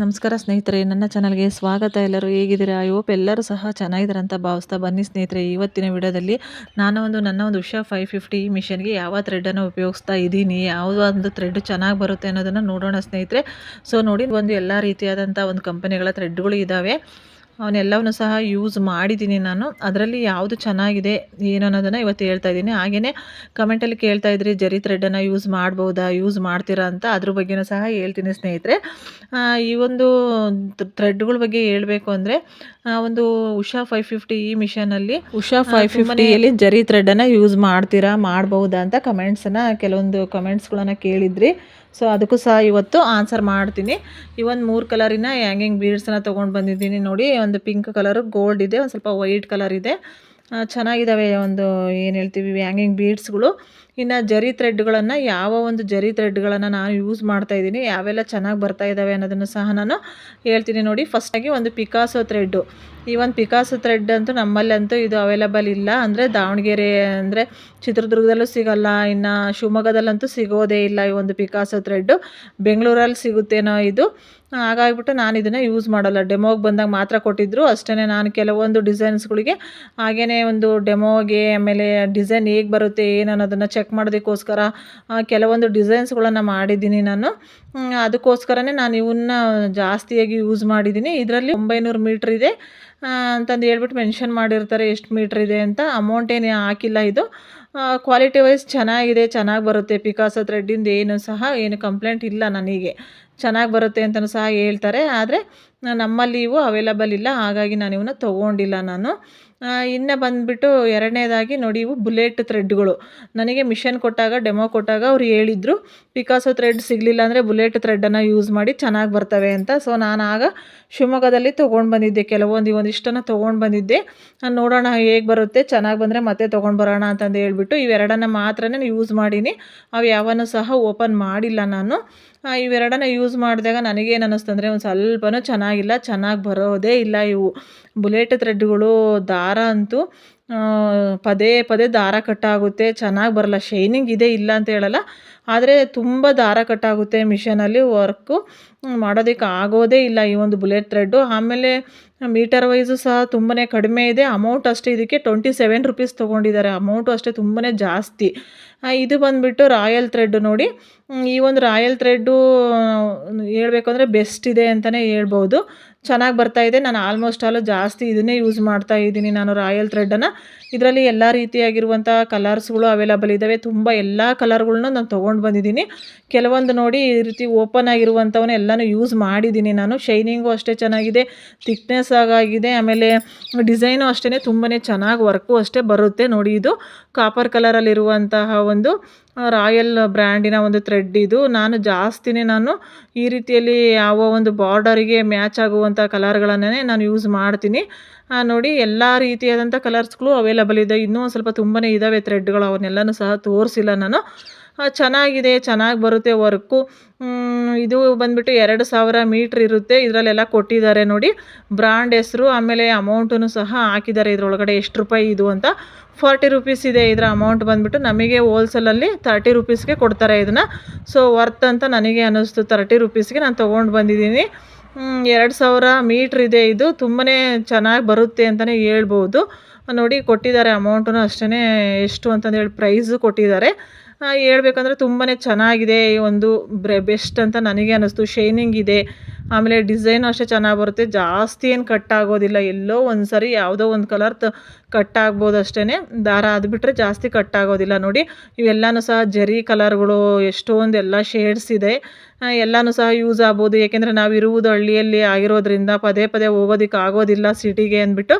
ನಮಸ್ಕಾರ ಸ್ನೇಹಿತರೆ, ನನ್ನ ಚಾನಲ್ಗೆ ಸ್ವಾಗತ. ಎಲ್ಲರೂ ಹೇಗಿದ್ದೀರಾ? ಐ ಹೋಪ್ ಎಲ್ಲರೂ ಸಹ ಚೆನ್ನಾಗಿದ್ದಾರೆ ಅಂತ ಭಾವಿಸ್ತಾ ಬನ್ನಿ ಸ್ನೇಹಿತರೆ. ಇವತ್ತಿನ ವಿಡಿಯೋದಲ್ಲಿ ನಾನು ಒಂದು ನನ್ನ ಒಂದು ಉಷಾ ಫೈವ್ ಫಿಫ್ಟಿ ಮಿಷನ್ಗೆ ಯಾವ ಥ್ರೆಡನ್ನು ಉಪಯೋಗಿಸ್ತಾ ಇದ್ದೀನಿ ಯಾವ ಒಂದು ಥ್ರೆಡ್ ಚೆನ್ನಾಗಿ ಬರುತ್ತೆ ಅನ್ನೋದನ್ನು ನೋಡೋಣ ಸ್ನೇಹಿತರೆ. ಸೊ ನೋಡಿ, ಒಂದು ಎಲ್ಲ ರೀತಿಯಾದಂಥ ಒಂದು ಕಂಪನಿಗಳ ಥ್ರೆಡ್ಗಳು ಇದ್ದಾವೆ ಅವನ್ನೆಲ್ಲವನ್ನು ಸಹ ಯೂಸ್ ಮಾಡಿದ್ದೀನಿ ನಾನು. ಅದರಲ್ಲಿ ಯಾವುದು ಚೆನ್ನಾಗಿದೆ, ಏನು ಅನ್ನೋದನ್ನು ಇವತ್ತು ಹೇಳ್ತಾ ಇದ್ದೀನಿ. ಹಾಗೆಯೇ ಕಮೆಂಟಲ್ಲಿ ಕೇಳ್ತಾ ಇದ್ರಿ ಜರಿ ಥ್ರೆಡನ್ನು ಯೂಸ್ ಮಾಡ್ಬೋದಾ ಯೂಸ್ ಮಾಡ್ತೀರಾ ಅಂತ ಅದ್ರ ಬಗ್ಗೆನೂ ಸಹ ಹೇಳ್ತೀನಿ ಸ್ನೇಹಿತರೆ. ಈ ಒಂದು ಥ್ರೆಡ್ಗಳ ಬಗ್ಗೆ ಹೇಳಬೇಕು ಅಂದರೆ ಒಂದು ಉಷಾ ಫೈವ್ ಫಿಫ್ಟಿ ಈ ಮಿಷನಲ್ಲಿ. ಉಷಾ ಫೈವ್ ಫಿಫ್ಟಿಯಲ್ಲಿ ಜರಿ ಥ್ರೆಡನ್ನು ಯೂಸ್ ಮಾಡ್ತೀರಾ ಮಾಡಬಹುದಾ ಅಂತ ಕಮೆಂಟ್ಸನ್ನು ಕೆಲವೊಂದು ಕಮೆಂಟ್ಸ್ಗಳನ್ನು ಕೇಳಿದ್ರಿ. ಸೊ ಅದಕ್ಕೂ ಸಹ ಇವತ್ತು ಆನ್ಸರ್ ಮಾಡ್ತೀನಿ. ಈ ಒಂದು ಮೂರು ಕಲರಿನ ಹ್ಯಾಂಗಿಂಗ್ ಬೀಡ್ಸನ್ನ ತೊಗೊಂಡು ಬಂದಿದ್ದೀನಿ ನೋಡಿ. ಒಂದು ಪಿಂಕ್ ಕಲರು ಗೋಲ್ಡ್ ಇದೆ ಒಂದು ಸ್ವಲ್ಪ ವೈಟ್ ಕಲರ್ ಇದೆ. ಚೆನ್ನಾಗಿದ್ದಾವೆ ಒಂದು ಏನು ಹೇಳ್ತೀವಿ ಹ್ಯಾಂಗಿಂಗ್ ಬೀಡ್ಸ್ಗಳು ಇನ್ನು ಜರಿ ಥ್ರೆಡ್ಗಳನ್ನು ಯಾವ ಒಂದು ಜರಿ ಥ್ರೆಡ್ಗಳನ್ನು ನಾನು ಯೂಸ್ ಮಾಡ್ತಾ ಇದ್ದೀನಿ, ಯಾವೆಲ್ಲ ಚೆನ್ನಾಗಿ ಬರ್ತಾ ಇದ್ದಾವೆ ಅನ್ನೋದನ್ನು ಸಹ ನಾನು ಹೇಳ್ತೀನಿ ನೋಡಿ. ಫಸ್ಟಾಗಿ ಒಂದು ಪಿಕಾಸೋ ಥ್ರೆಡ್ಡು ಈ ಒಂದು ಪಿಕಾಸೋ ಥ್ರೆಡ್ ಅಂತೂ ನಮ್ಮಲ್ಲಂತೂ ಇದು ಅವೈಲಬಲ್ ಇಲ್ಲ. ಅಂದರೆ ದಾವಣಗೆರೆ, ಅಂದರೆ ಚಿತ್ರದುರ್ಗದಲ್ಲೂ ಸಿಗಲ್ಲ, ಇನ್ನು ಶಿವಮೊಗ್ಗದಲ್ಲಂತೂ ಸಿಗೋದೇ ಇಲ್ಲ ಈ ಒಂದು ಪಿಕಾಸೋ ಥ್ರೆಡ್ಡು ಬೆಂಗಳೂರಲ್ಲಿ ಸಿಗುತ್ತೇನೋ ಇದು. ಹಾಗಾಗಿಬಿಟ್ಟು ನಾನು ಇದನ್ನು ಯೂಸ್ ಮಾಡೋಲ್ಲ. ಡೆಮೋಗೆ ಬಂದಾಗ ಮಾತ್ರ ಕೊಟ್ಟಿದ್ದರು ಅಷ್ಟೇ ನಾನು ಕೆಲವೊಂದು ಡಿಸೈನ್ಸ್ಗಳಿಗೆ ಹಾಗೆಯೇ ಒಂದು ಡೆಮೋಗೆ ಆಮೇಲೆ ಡಿಸೈನ್ ಹೇಗೆ ಬರುತ್ತೆ, ಏನು ಅನ್ನೋದನ್ನು ಚೆಕ್ ಮಾಡೋದಕ್ಕೋಸ್ಕರ ಕೆಲವೊಂದು ಡಿಸೈನ್ಸ್ಗಳನ್ನು ಮಾಡಿದ್ದೀನಿ ನಾನು. ಅದಕ್ಕೋಸ್ಕರನೇ ನಾನು ಇವನ್ನ ಜಾಸ್ತಿಯಾಗಿ ಯೂಸ್ ಮಾಡಿದ್ದೀನಿ. ಇದರಲ್ಲಿ ಒಂಬೈನೂರು ಮೀಟ್ರ್ ಇದೆ. ಅಂತಂದು ಹೇಳ್ಬಿಟ್ಟು ಮೆನ್ಷನ್ ಮಾಡಿರ್ತಾರೆ ಎಷ್ಟು ಮೀಟ್ರ್ ಇದೆ ಅಂತ. ಅಮೌಂಟ್ ಏನೇ ಹಾಕಿಲ್ಲ ಇದು. ಕ್ವಾಲಿಟಿ ವೈಸ್ ಚೆನ್ನಾಗಿದೆ, ಚೆನ್ನಾಗಿ ಬರುತ್ತೆ. ಪಿಕಾಸ ಥ್ರೆಡ್ಡಿಂದ ಏನು ಸಹ ಏನು ಕಂಪ್ಲೇಂಟ್ ಇಲ್ಲ ನನಗೆ. ಚೆನ್ನಾಗಿ ಬರುತ್ತೆ ಅಂತಲೂ ಸಹ ಹೇಳ್ತಾರೆ. ಆದರೆ ನಮ್ಮಲ್ಲಿ ಇವು ಅವೈಲಬಲ್ ಇಲ್ಲ. ಹಾಗಾಗಿ ನಾನು ಇವನ್ನ ತೊಗೊಂಡಿಲ್ಲ ನಾನು. ಇನ್ನು ಬಂದುಬಿಟ್ಟು ಎರಡನೇದಾಗಿ ನೋಡಿ ಇವು ಬುಲೆಟ್ ಥ್ರೆಡ್ಗಳು. ನನಗೆ ಮಿಷನ್ ಕೊಟ್ಟಾಗ, ಡೆಮೋ ಕೊಟ್ಟಾಗ ಅವ್ರು ಹೇಳಿದ್ರು ಪಿಕಾಸೋ ಥ್ರೆಡ್ ಸಿಗಲಿಲ್ಲ ಅಂದರೆ ಬುಲೆಟ್ ಥ್ರೆಡ್ಡನ್ನು ಯೂಸ್ ಮಾಡಿ ಚೆನ್ನಾಗಿ ಬರ್ತವೆ ಅಂತ. ಸೊ ನಾನು ಆಗ ಶಿವಮೊಗ್ಗದಲ್ಲಿ ತೊಗೊಂಡು ಬಂದಿದ್ದೆ, ಕೆಲವೊಂದು ಒಂದಿಷ್ಟನ್ನು ತೊಗೊಂಡು ಬಂದಿದ್ದೆ. ನೋಡೋಣ ಹೇಗೆ ಬರುತ್ತೆ, ಚೆನ್ನಾಗಿ ಬಂದರೆ ಮತ್ತೆ ತೊಗೊಂಡು ಬರೋಣ ಅಂತಂದು ಹೇಳ್ಬಿಟ್ಟು ಇವೆರಡನ್ನು ಮಾತ್ರನೇ ಯೂಸ್ ಮಾಡೀನಿ. ಅವು ಯಾವನ್ನು ಸಹ ಓಪನ್ ಮಾಡಿಲ್ಲ ನಾನು. ಇವೆರಡನ್ನ ಯೂಸ್ ಮಾಡಿದಾಗ ನನಗೇನು ಅನ್ನಿಸ್ತಂದರೆ ಒಂದು ಸ್ವಲ್ಪನೂ ಚೆನ್ನಾಗಿಲ್ಲ, ಚೆನ್ನಾಗಿ ಬರೋದೇ ಇಲ್ಲ ಇವು. ಬುಲೆಟ್ ಥ್ರೆಡ್ಗಳು ದಾರ ಅಂತೂ ಪದೇ ಪದೇ ದಾರ ಕಟ್ಟಾಗುತ್ತೆ, ಚೆನ್ನಾಗಿ ಬರಲ್ಲ, ಶೈನಿಂಗ್ ಇದೆ ಇಲ್ಲ ಅಂತ ಹೇಳಲ್ಲ, ಆದರೆ ತುಂಬ ದಾರ ಕಟ್ಟಾಗುತ್ತೆ ಮಿಷನಲ್ಲಿ ವರ್ಕು. ಮಾಡೋದಕ್ಕೆ ಆಗೋದೇ ಇಲ್ಲ ಈ ಒಂದು ಬುಲೆಟ್ ಥ್ರೆಡ್ಡು. ಆಮೇಲೆ ಮೀಟರ್ ವೈಸು ಸಹ ತುಂಬಾ ಕಡಿಮೆ ಇದೆ. ಅಮೌಂಟ್ ಅಷ್ಟೇ ಇದಕ್ಕೆ ಟ್ವೆಂಟಿ ಸೆವೆನ್ ರುಪೀಸ್ ತೊಗೊಂಡಿದ್ದಾರೆ. ಅಮೌಂಟು ಅಷ್ಟೇ ತುಂಬಾ ಜಾಸ್ತಿ. ಇದು ಬಂದುಬಿಟ್ಟು ರಾಯಲ್ ಥ್ರೆಡ್ ನೋಡಿ. ಈ ಒಂದು ರಾಯಲ್ ಥ್ರೆಡ್ಡು ಹೇಳಬೇಕು ಅಂದರೆ ಬೆಸ್ಟ್ ಇದೆ ಅಂತಲೇ ಹೇಳ್ಬೋದು. ಚೆನ್ನಾಗಿ ಬರ್ತಾ ಇದೆ. ನಾನು ಆಲ್ಮೋಸ್ಟ್ ಆಲು ಜಾಸ್ತಿ ಇದನ್ನೇ ಯೂಸ್ ಮಾಡ್ತಾ ಇದ್ದೀನಿ ನಾನು ರಾಯಲ್ ಥ್ರೆಡ್ಡನ್ನು ಇದರಲ್ಲಿ ಎಲ್ಲ ರೀತಿಯಾಗಿರುವಂಥ ಕಲರ್ಸ್ಗಳು ಅವೈಲಬಲ್ ಇದ್ದಾವೆ ತುಂಬ ಎಲ್ಲ ಕಲರ್ಗಳನ್ನ ನಾನು ತೊಗೊಂಡು ಬಂದಿದ್ದೀನಿ. ಕೆಲವೊಂದು ನೋಡಿ ಈ ರೀತಿ ಓಪನ್ ಆಗಿರುವಂಥವನ್ನ ಎಲ್ಲನೂ ಯೂಸ್ ಮಾಡಿದ್ದೀನಿ ನಾನು. ಶೈನಿಂಗು ಅಷ್ಟೇ ಚೆನ್ನಾಗಿದೆ. ಥಿಕ್ನೆಸ್ ಆಗಿದೆ ಆಮೇಲೆ ಡಿಸೈನು ಅಷ್ಟೇ ತುಂಬಾ ಚೆನ್ನಾಗಿ ವರ್ಕು ಅಷ್ಟೇ ಬರುತ್ತೆ ನೋಡಿ ಇದು. ಕಾಪರ್ ಕಲರಲ್ಲಿರುವಂತಹ ಒಂದು ರಾಯಲ್ ಬ್ರ್ಯಾಂಡಿನ ಒಂದು ಥ್ರೆಡ್ ಇದು. ನಾನು ಜಾಸ್ತಿನೇ ನಾನು ಈ ರೀತಿಯಲ್ಲಿ ಯಾವ ಒಂದು ಬಾರ್ಡರಿಗೆ ಮ್ಯಾಚ್ ಆಗುವಂಥ ಕಲರ್ಗಳನ್ನೇ ನಾನು ಯೂಸ್ ಮಾಡ್ತೀನಿ. ನೋಡಿ ಎಲ್ಲ ರೀತಿಯಾದಂಥ ಕಲರ್ಸ್ಗಳು ಅವೈಲಬಲ್ ಇದೆ. ಇನ್ನೂ ಸ್ವಲ್ಪ ತುಂಬನೇ ಇದ್ದಾವೆ ಥ್ರೆಡ್ಗಳು ಅವನ್ನೆಲ್ಲನೂ ಸಹ ತೋರಿಸಿಲ್ಲ ನಾನು. ಚೆನ್ನಾಗಿದೆ, ಚೆನ್ನಾಗಿ ಬರುತ್ತೆ ವರ್ಕು. ಇದು ಬಂದುಬಿಟ್ಟು ಎರಡು ಸಾವಿರ ಮೀಟ್ರ್ ಇರುತ್ತೆ. ಇದರಲ್ಲೆಲ್ಲ ಕೊಟ್ಟಿದ್ದಾರೆ ನೋಡಿ. ಬ್ರ್ಯಾಂಡ್ ಹೆಸರು, ಆಮೇಲೆ ಅಮೌಂಟನ್ನು ಸಹ ಹಾಕಿದ್ದಾರೆ. ಇದರೊಳಗಡೆ ಎಷ್ಟು ರೂಪಾಯಿ ಇದು ಅಂತ. ಫಾರ್ಟಿ ರುಪೀಸ್ ಇದೆ ಇದರ ಅಮೌಂಟ್ ಬಂದುಬಿಟ್ಟು. ನಮಗೆ ಹೋಲ್ಸೇಲಲ್ಲಿ ತರ್ಟಿ ರುಪೀಸ್ಗೆ ಕೊಡ್ತಾರೆ ಇದನ್ನು. ಸೊ, ವರ್ತ್ ಅಂತ ನನಗೆ ಅನ್ನಿಸ್ತು. ತರ್ಟಿ ರುಪೀಸ್ಗೆ ನಾನು ತೊಗೊಂಡು ಬಂದಿದ್ದೀನಿ. ಎರಡು ಸಾವಿರ ಮೀಟ್ರ್ ಇದೆ ಇದು. ತುಂಬಾ ಚೆನ್ನಾಗಿ ಬರುತ್ತೆ ಅಂತಲೇ ಹೇಳ್ಬೋದು. ನೋಡಿ, ಕೊಟ್ಟಿದ್ದಾರೆ ಅಮೌಂಟನ್ನು ಅಷ್ಟೇ ಎಷ್ಟು ಅಂತಂದೇಳಿ ಪ್ರೈಸು ಕೊಟ್ಟಿದ್ದಾರೆ. ಹೇಳ್ಬೇಕಂದ್ರೆ ತುಂಬಾ ಚೆನ್ನಾಗಿದೆ ಈ ಒಂದು ಬ್ರೆ ಬೆಸ್ಟ್ ಅಂತ ನನಗೆ ಅನ್ನಿಸ್ತು. ಶೈನಿಂಗ್ ಇದೆ. ಆಮೇಲೆ ಡಿಸೈನು ಅಷ್ಟೇ ಚೆನ್ನಾಗಿ ಬರುತ್ತೆ. ಜಾಸ್ತಿ ಏನು ಕಟ್ ಆಗೋದಿಲ್ಲ. ಎಲ್ಲೋ ಒಂದು ಸರಿ ಯಾವುದೋ ಒಂದು ಕಲರ್ ತ ಕಟ್ ಆಗ್ಬೋದು ಅಷ್ಟೇ ದಾರ ಅದು ಬಿಟ್ಟರೆ ಜಾಸ್ತಿ ಕಟ್ ಆಗೋದಿಲ್ಲ. ನೋಡಿ, ಇವೆಲ್ಲನೂ ಸಹ ಜರಿ ಕಲರ್ಗಳು ಎಷ್ಟೊಂದು ಎಲ್ಲ ಶೇಡ್ಸ್ ಇದೆ. ಎಲ್ಲನೂ ಸಹ ಯೂಸ್ ಆಗ್ಬೋದು. ಏಕೆಂದರೆ ನಾವು ಇರುವುದು ಹಳ್ಳಿಯಲ್ಲಿ ಆಗಿರೋದ್ರಿಂದ ಪದೇ ಪದೇ ಹೋಗೋದಕ್ಕೆ ಆಗೋದಿಲ್ಲ ಸಿಟಿಗೆ ಅಂದ್ಬಿಟ್ಟು.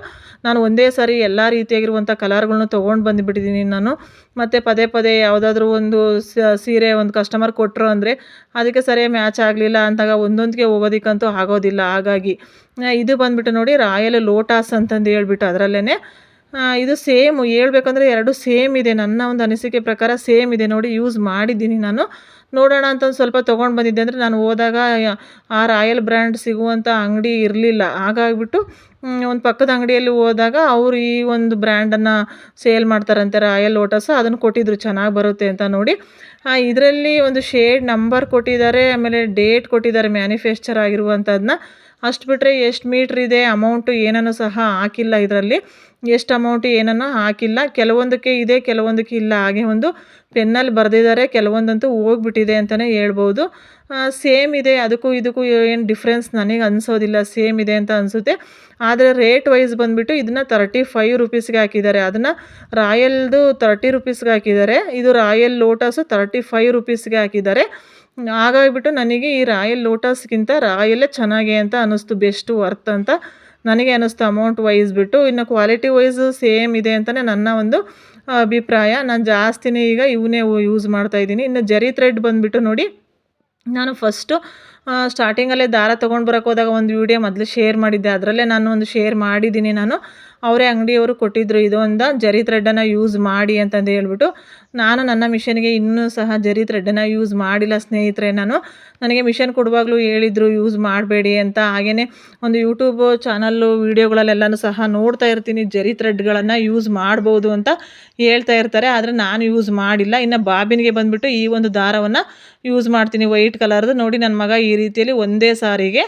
ನಾನು ಒಂದೇ ಸಾರಿ ಎಲ್ಲ ರೀತಿಯಾಗಿರುವಂಥ ಕಲರ್ಗಳನ್ನ ತೊಗೊಂಡು ಬಂದುಬಿಟ್ಟಿದ್ದೀನಿ ನಾನು. ಮತ್ತು ಪದೇ ಪದೇ ಯಾವುದಾದ್ರೂ ಒಂದು ಸೀರೆ ಒಂದು ಕಸ್ಟಮರ್ ಕೊಟ್ಟರು ಅಂದರೆ, ಅದಕ್ಕೆ ಸರಿಯಾಗಿ ಮ್ಯಾಚ್ ಆಗಲಿಲ್ಲ ಅಂತಾಗ ಒಂದೊಂದಿಗೆ ಹೋಗೋದಕ್ಕಂತೂ ಆಗೋದಿಲ್ಲ. ಹಾಗಾಗಿ ಇದು ಬಂದುಬಿಟ್ಟು ನೋಡಿ, ರಾಯಲ್ ಲೋಟಾಸ್ ಅಂತಂದು ಹೇಳ್ಬಿಟ್ಟು ಅದರಲ್ಲೇ ಇದು ಸೇಮ್ ಹೇಳ್ಬೇಕಂದ್ರೆ ಎರಡು ಸೇಮ್ ಇದೆ. ನನ್ನ ಒಂದು ಅನಿಸಿಕೆ ಪ್ರಕಾರ ಸೇಮ್ ಇದೆ. ನೋಡಿ, ಯೂಸ್ ಮಾಡಿದ್ದೀನಿ ನಾನು. ನೋಡೋಣ ಅಂತ ಒಂದು ಸ್ವಲ್ಪ ತೊಗೊಂಡು ಬಂದಿದ್ದೆ ಅಂದರೆ ನಾನು ಹೋದಾಗ ಆ ರಾಯಲ್ ಬ್ರ್ಯಾಂಡ್ ಸಿಗುವಂಥ ಅಂಗಡಿ ಇರಲಿಲ್ಲ. ಹಾಗಾಗಿಬಿಟ್ಟು ಒಂದು ಪಕ್ಕದ ಅಂಗಡಿಯಲ್ಲಿ ಹೋದಾಗ ಅವರು ಈ ಒಂದು ಬ್ರ್ಯಾಂಡನ್ನು ಸೇಲ್ ಮಾಡ್ತಾರಂತೆ ರಾಯಲ್ ಲೋಟಸ್. ಅದನ್ನು ಕೊಟ್ಟಿದ್ರು, ಚೆನ್ನಾಗಿ ಬರುತ್ತೆ ಅಂತ ನೋಡಿ. ಇದರಲ್ಲಿ ಒಂದು ಶೇಡ್ ನಂಬರ್ ಕೊಟ್ಟಿದ್ದಾರೆ ಆಮೇಲೆ ಡೇಟ್ ಕೊಟ್ಟಿದ್ದಾರೆ ಮ್ಯಾನುಫ್ಯಾಕ್ಚರ್ ಆಗಿರುವಂಥದ್ದನ್ನ ಅಷ್ಟು ಬಿಟ್ಟರೆ ಎಷ್ಟು ಮೀಟ್ರ್ ಇದೆ ಅಮೌಂಟು ಏನನ್ನು ಸಹ ಹಾಕಿಲ್ಲ ಇದರಲ್ಲಿ. ಎಷ್ಟು ಅಮೌಂಟ್ ಏನನ್ನು ಹಾಕಿಲ್ಲ. ಕೆಲವೊಂದಕ್ಕೆ ಇದೆ, ಕೆಲವೊಂದಕ್ಕೆ ಇಲ್ಲ. ಹಾಗೆ ಒಂದು ಪೆನ್ನಲ್ಲಿ ಬರೆದಿದ್ದಾರೆ. ಕೆಲವೊಂದಂತೂ ಹೋಗ್ಬಿಟ್ಟಿದೆ ಅಂತಲೇ ಹೇಳ್ಬೋದು. ಸೇಮ್ ಇದೆ. ಅದಕ್ಕೂ ಇದಕ್ಕೂ ಏನು ಡಿಫ್ರೆನ್ಸ್ ನನಗೆ ಅನಿಸೋದಿಲ್ಲ. ಸೇಮ್ ಇದೆ ಅಂತ ಅನಿಸುತ್ತೆ. ಆದರೆ ರೇಟ್ ವೈಸ್ ಬಂದುಬಿಟ್ಟು ಇದನ್ನು ತರ್ಟಿ ಫೈವ್ ರುಪೀಸ್ಗೆ ಹಾಕಿದ್ದಾರೆ. ಅದನ್ನು ರಾಯಲ್ದು ತರ್ಟಿ ರುಪೀಸ್ಗೆ ಹಾಕಿದ್ದಾರೆ. ಇದು ರಾಯಲ್ ಲೋಟಸು ತರ್ಟಿ ಫೈವ್ ರುಪೀಸ್ಗೆ ಹಾಕಿದ್ದಾರೆ. ಹಾಗಾಗಿಬಿಟ್ಟು ನನಗೆ ಈ ರಾಯಲ್ ಲೋಟಸ್ಗಿಂತ ರಾಯಲ್ಲೇ ಚೆನ್ನಾಗಿ ಅಂತ ಅನ್ನಿಸ್ತು ಬೆಸ್ಟು ವರ್ತ್ ಅಂತ. ನನಗೆ ಅನ್ನಿಸ್ತು ಅಮೌಂಟ್ ವೈಸ್ ಬಿಟ್ಟು. ಇನ್ನು ಕ್ವಾಲಿಟಿ ವೈಸ್ ಸೇಮ್ ಇದೆ ಅಂತಲೇ ನನ್ನ ಒಂದು ಅಭಿಪ್ರಾಯ. ನಾನು ಜಾಸ್ತಿನೇ ಈಗ ಇವನ್ನೇ ಯೂಸ್ ಮಾಡ್ತಾ ಇದ್ದೀನಿ. ಇನ್ನು ಜರಿ ಥ್ರೆಡ್ ಬಂದುಬಿಟ್ಟು ನೋಡಿ, ನಾನು ಫಸ್ಟು ಸ್ಟಾರ್ಟಿಂಗಲ್ಲೇ ದಾರ ತೊಗೊಂಡು ಬರೋಕೆ ಹೋದಾಗ ಒಂದು ವೀಡಿಯೋ ಮೊದಲು ಶೇರ್ ಮಾಡಿದ್ದೆ. ಅದರಲ್ಲೇ ನಾನು ಒಂದು ಶೇರ್ ಮಾಡಿದ್ದೀನಿ ನಾನು. ಅವರೇ ಅಂಗಡಿಯವರು ಕೊಟ್ಟಿದ್ದರು ಇದೊಂದು ಜರಿ ಥ್ರೆಡ್ಡನ್ನು ಯೂಸ್ ಮಾಡಿ ಅಂತಂದು ಹೇಳ್ಬಿಟ್ಟು ನಾನು ನನ್ನ ಮಿಷನ್ಗೆ ಇನ್ನೂ ಸಹ ಜರಿ ಥ್ರೆಡ್ಡನ್ನು ಯೂಸ್ ಮಾಡಿಲ್ಲ ಸ್ನೇಹಿತರೆ. ನಾನು ನನಗೆ ಮಿಷನ್ ಕೊಡುವಾಗಲೂ ಹೇಳಿದರು ಯೂಸ್ ಮಾಡಬೇಡಿ ಅಂತ. ಹಾಗೆಯೇ ಒಂದು ಯೂಟ್ಯೂಬ್ ಚಾನಲ್ಲು ವೀಡಿಯೋಗಳಲ್ಲೆಲ್ಲನೂ ಸಹ ನೋಡ್ತಾ ಇರ್ತೀನಿ, ಜರಿ ಥ್ರೆಡ್ಗಳನ್ನು ಯೂಸ್ ಮಾಡ್ಬೋದು ಅಂತ ಹೇಳ್ತಾ ಇರ್ತಾರೆ. ಆದರೆ ನಾನು ಯೂಸ್ ಮಾಡಿಲ್ಲ. ಇನ್ನು ಬಾಬಿನಿಗೆ ಬಂದುಬಿಟ್ಟು ಈ ಒಂದು ದಾರವನ್ನು ಯೂಸ್ ಮಾಡ್ತೀನಿ ವೈಟ್ ಕಲರ್ದು ನೋಡಿ ನನ್ನ ಮಗ ಈ ರೀತಿಯಲ್ಲಿ ಒಂದೇ ಸಾರಿಗೆ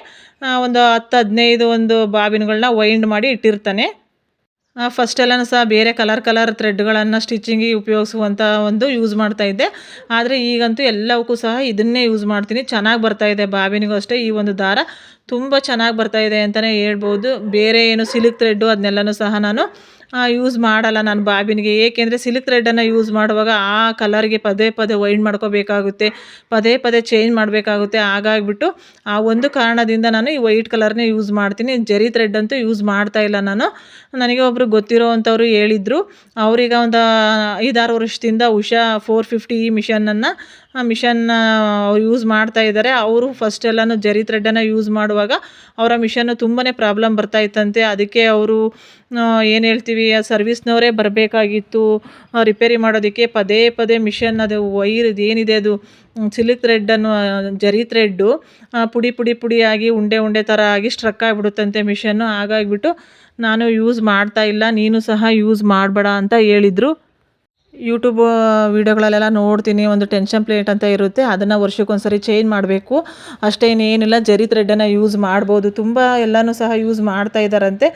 ಒಂದು ಹತ್ತು, ಹದಿನೈದು ಒಂದು ಬಾಬಿನ್ಗಳನ್ನ ವೈಂಡ್ ಮಾಡಿ ಇಟ್ಟಿರ್ತಾನೆ. ಫಸ್ಟೆಲ್ಲನೂ ಸಹ ಬೇರೆ ಕಲರ್ ಕಲರ್ ಥ್ರೆಡ್ಗಳನ್ನು ಸ್ಟಿಚಿಂಗಿಗೆ ಉಪಯೋಗಿಸುವಂಥ ಒಂದು ಯೂಸ್ ಮಾಡ್ತಾ ಇದ್ದೆ. ಆದರೆ ಈಗಂತೂ ಎಲ್ಲವಕ್ಕೂ ಸಹ ಇದನ್ನೇ ಯೂಸ್ ಮಾಡ್ತೀನಿ. ಚೆನ್ನಾಗಿ ಬರ್ತಾ ಇದೆ ಬಾಬಿನಿಗೂ ಅಷ್ಟೇ ಈ ಒಂದು ದಾರ. ತುಂಬ ಚೆನ್ನಾಗಿ ಬರ್ತಾ ಇದೆ ಅಂತಲೇ ಹೇಳ್ಬೋದು. ಬೇರೆ ಏನು ಸಿಲ್ಕ್ ಥ್ರೆಡ್ಡು ಅದನ್ನೆಲ್ಲನೂ ಸಹ ನಾನು ಯೂಸ್ ಮಾಡಲ್ಲ ನಾನು ಬಾಬಿನಿಗೆ. ಏಕೆಂದರೆ ಸಿಲ್ಕ್ ಥ್ರೆಡ್ಡನ್ನು ಯೂಸ್ ಮಾಡುವಾಗ ಆ ಕಲರ್ಗೆ ಪದೇ ಪದೇ ವೈಂಡ್ ಮಾಡ್ಕೋಬೇಕಾಗುತ್ತೆ, ಪದೇ ಪದೇ ಚೇಂಜ್ ಮಾಡಬೇಕಾಗುತ್ತೆ. ಹಾಗಾಗಿಬಿಟ್ಟು ಆ ಒಂದು ಕಾರಣದಿಂದ ನಾನು ಈ ವೈಟ್ ಕಲರ್ನೇ ಯೂಸ್ ಮಾಡ್ತೀನಿ. ಜರಿ ಥ್ರೆಡ್ ಅಂತೂ ಯೂಸ್ ಮಾಡ್ತಾ ಇಲ್ಲ ನಾನು. ನನಗೆ ಒಬ್ಬರು ಗೊತ್ತಿರೋ ಅಂಥವ್ರು ಹೇಳಿದರು. ಅವರೀಗ ಒಂದು ಐದಾರು ವರ್ಷದಿಂದ ಉಷಾ ಫೋರ್ ಫಿಫ್ಟಿ ಈ ಮಿಷನನ್ನು ಆ ಮಿಷನ್ನ ಅವ್ರು ಯೂಸ್ ಮಾಡ್ತಾ ಇದ್ದಾರೆ ಅವರು ಫಸ್ಟ್ ಎಲ್ಲನೂ ಜರಿ ಥ್ರೆಡ್ಡನ್ನು ಯೂಸ್ ಮಾಡುವಾಗ ಅವರ ಮಿಷನ್ನು ತುಂಬಾ ಪ್ರಾಬ್ಲಮ್ ಬರ್ತಾ ಇತ್ತಂತೆ. ಅದಕ್ಕೆ ಅವರು ಏನು ಹೇಳ್ತೀವಿ, ಆ ಸರ್ವಿಸ್ನವರೇ ಬರಬೇಕಾಗಿತ್ತು. ರಿಪೇರಿ ಮಾಡೋದಕ್ಕೆ ಪದೇ ಪದೇ ಮಿಷನ್ ಅದು ವೈರ್ ಏನಿದೆ ಅದು ಸಿಲ್ಕ್ ಥ್ರೆಡ್ಡನ್ನು ಜರಿ ಥ್ರೆಡ್ಡು ಪುಡಿ ಪುಡಿ ಪುಡಿಯಾಗಿ ಉಂಡೆ ಉಂಡೆ ಥರ ಆಗಿ ಸ್ಟ್ರಕ್ ಆಗಿಬಿಡುತ್ತಂತೆ ಮಿಷನ್ನು ಹಾಗಾಗಿಬಿಟ್ಟು ನಾನು ಯೂಸ್ ಮಾಡ್ತಾ ಇಲ್ಲ, ನೀನು ಸಹ ಯೂಸ್ ಮಾಡಬೇಡ ಅಂತ ಹೇಳಿದರು. ಯೂಟ್ಯೂಬ್ ವೀಡಿಯೋಗಳಲ್ಲೆಲ್ಲ ನೋಡ್ತೀನಿ, ಒಂದು ಟೆನ್ಷನ್ ಪ್ಲೇಟ್ ಅಂತ ಇರುತ್ತೆ, ಅದನ್ನು ವರ್ಷಕ್ಕೊಂದ್ಸರಿ ಚೇಂಜ್ ಮಾಡಬೇಕು. ಅಷ್ಟೇನೇನಿಲ್ಲ, ಜರಿ ಥ್ರೆಡ್ಡನ್ನು ಯೂಸ್ ಮಾಡ್ಬೋದು. ತುಂಬ ಎಲ್ಲನೂ ಸಹ ಯೂಸ್ ಮಾಡ್ತಾ ಇದ್ದಾರಂತೆ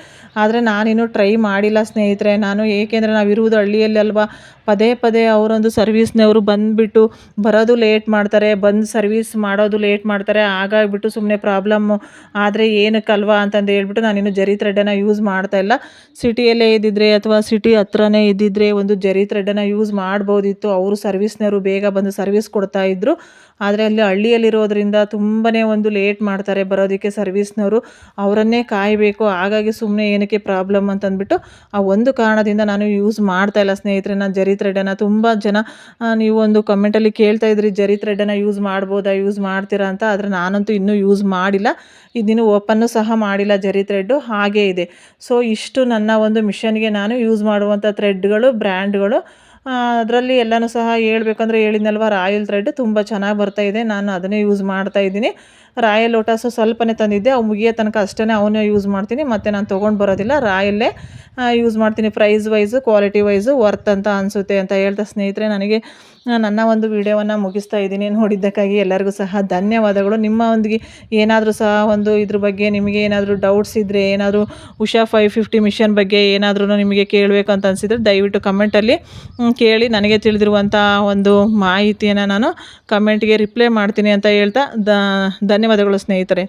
ಆದರೆ ನಾನಿನ್ನೂ ಟ್ರೈ ಮಾಡಿಲ್ಲ ಸ್ನೇಹಿತರೆ. ನಾನು ಏಕೆಂದರೆ ನಾವು ಇರುವುದು ಹಳ್ಳಿಯಲ್ಲಿ ಅಲ್ವಾ ಪದೇ ಪದೇ ಅವರೊಂದು ಸರ್ವಿಸ್ನವರು ಬಂದುಬಿಟ್ಟು ಬರೋದು ಲೇಟ್ ಮಾಡ್ತಾರೆ, ಬಂದು ಸರ್ವಿಸ್ ಮಾಡೋದು ಲೇಟ್ ಮಾಡ್ತಾರೆ, ಹಾಗಾಗಿಬಿಟ್ಟು ಸುಮ್ಮನೆ ಪ್ರಾಬ್ಲಮ್ಮು ಆದರೆ ಏನಕ್ಕಲ್ವಾ ಅಂತಂದು ಹೇಳ್ಬಿಟ್ಟು ನಾನಿನ್ನು ಜರಿ ಥ್ರೆಡ್ಡನ್ನು ಯೂಸ್ ಮಾಡ್ತಾ ಇಲ್ಲ. ಸಿಟಿಯಲ್ಲೇ ಇದ್ದಿದ್ರೆ ಅಥವಾ ಸಿಟಿ ಹತ್ರನೇ ಇದ್ದಿದ್ರೆ ಒಂದು ಜರಿ ಥ್ರೆಡ್ಡನ್ನು ಯೂಸ್ ಮಾಡ್ಬೋದಿತ್ತು. ಅವರು ಸರ್ವಿಸ್ನವರು ಬೇಗ ಬಂದು ಸರ್ವಿಸ್ ಕೊಡ್ತಾ ಇದ್ದರು ಆದರೆ ಅಲ್ಲಿ ಹಳ್ಳಿಯಲ್ಲಿರೋದ್ರಿಂದ ತುಂಬಾ ಒಂದು ಲೇಟ್ ಮಾಡ್ತಾರೆ ಬರೋದಕ್ಕೆ ಸರ್ವಿಸ್ನವರು. ಅವರನ್ನೇ ಕಾಯಬೇಕು, ಹಾಗಾಗಿ ಸುಮ್ಮನೆ ಏನಕ್ಕೆ ಪ್ರಾಬ್ಲಮ್ ಅಂತಂದ್ಬಿಟ್ಟು ಆ ಒಂದು ಕಾರಣದಿಂದ ನಾನು ಯೂಸ್ ಮಾಡ್ತಾ ಇಲ್ಲ ಸ್ನೇಹಿತರೆ. ನಾನು ಜರಿ ಥ್ರೆಡನ್ನು ತುಂಬ ಜನ ನೀವು ಒಂದು ಕಮೆಂಟಲ್ಲಿ ಕೇಳ್ತಾ ಇದ್ರಿ ಜರಿ ಥ್ರೆಡನ್ನು ಯೂಸ್ ಮಾಡ್ಬೋದಾ ಯೂಸ್ ಮಾಡ್ತೀರಾ ಅಂತ, ಆದರೆ ನಾನಂತೂ ಇನ್ನೂ ಯೂಸ್ ಮಾಡಿಲ್ಲ. ಇದನ್ನು ಓಪನ್ನು ಸಹ ಮಾಡಿಲ್ಲ ಜರಿ ಥ್ರೆಡ್ಡು ಹಾಗೇ ಇದೆ. ಸೊ ಇಷ್ಟು ನನ್ನ ಒಂದು ಮಿಷನ್ಗೆ ನಾನು ಯೂಸ್ ಮಾಡುವಂಥ ಥ್ರೆಡ್ಗಳು ಬ್ರ್ಯಾಂಡ್ಗಳು ಅದರಲ್ಲಿ ಎಲ್ಲನೂ ಸಹ ಹೇಳ್ಬೇಕಂದ್ರೆ ಹೇಳಿದ್ನಲ್ವ, ರಾಯಲ್ ಥ್ರೆಡ್ ತುಂಬ ಚೆನ್ನಾಗಿ ಬರ್ತಾ ಇದೆ, ನಾನು ಅದನ್ನೇ ಯೂಸ್ ಮಾಡ್ತಾ ಇದ್ದೀನಿ. ರಾಯಲ್ ಲೋಟಸು ಸ್ವಲ್ಪನೇ ತಂದಿದ್ದೆ, ಅವು ಮುಗಿಯೋ ತನಕ ಅಷ್ಟೇ ಅವನ್ನೇ ಯೂಸ್ ಮಾಡ್ತೀನಿ, ಮತ್ತು ನಾನು ತೊಗೊಂಡು ಬರೋದಿಲ್ಲ, ರಾಯಲ್ಲೇ ಯೂಸ್ ಮಾಡ್ತೀನಿ. Price wise quality wise worth ಅಂತ ಅನಿಸುತ್ತೆ ಅಂತ ಹೇಳ್ತಾ ಸ್ನೇಹಿತರೆ, ನನಗೆ ನನ್ನ ಒಂದು ವಿಡಿಯೋವನ್ನು ಮುಗಿಸ್ತಾ ಇದ್ದೀನಿ. ನೋಡಿದ್ದಕ್ಕಾಗಿ ಎಲ್ಲರಿಗೂ ಸಹ ಧನ್ಯವಾದಗಳು. ನಿಮ್ಮ ಒಂದಿಗೆ ಏನಾದರೂ ಸಹ ಒಂದು ಇದ್ರ ಬಗ್ಗೆ ನಿಮಗೆ ಏನಾದರೂ ಡೌಟ್ಸ್ ಇದ್ದರೆ ಏನಾದರೂ ಉಷಾ ಫೈವ್ ಫಿಫ್ಟಿ ಮಿಷನ್ ಬಗ್ಗೆ ಏನಾದರೂ ನಿಮಗೆ ಕೇಳಬೇಕು ಅಂತ ಅನಿಸಿದ್ರೆ ದಯವಿಟ್ಟು ಕಮೆಂಟಲ್ಲಿ ಕೇಳಿ. ನನಗೆ ತಿಳಿದಿರುವಂಥ ಒಂದು ಮಾಹಿತಿಯನ್ನು ನಾನು ಕಮೆಂಟ್ಗೆ ರಿಪ್ಲೈ ಮಾಡ್ತೀನಿ ಅಂತ ಹೇಳ್ತಾ ಧನ್ಯವಾದಗಳು ಸ್ನೇಹಿತರೆ.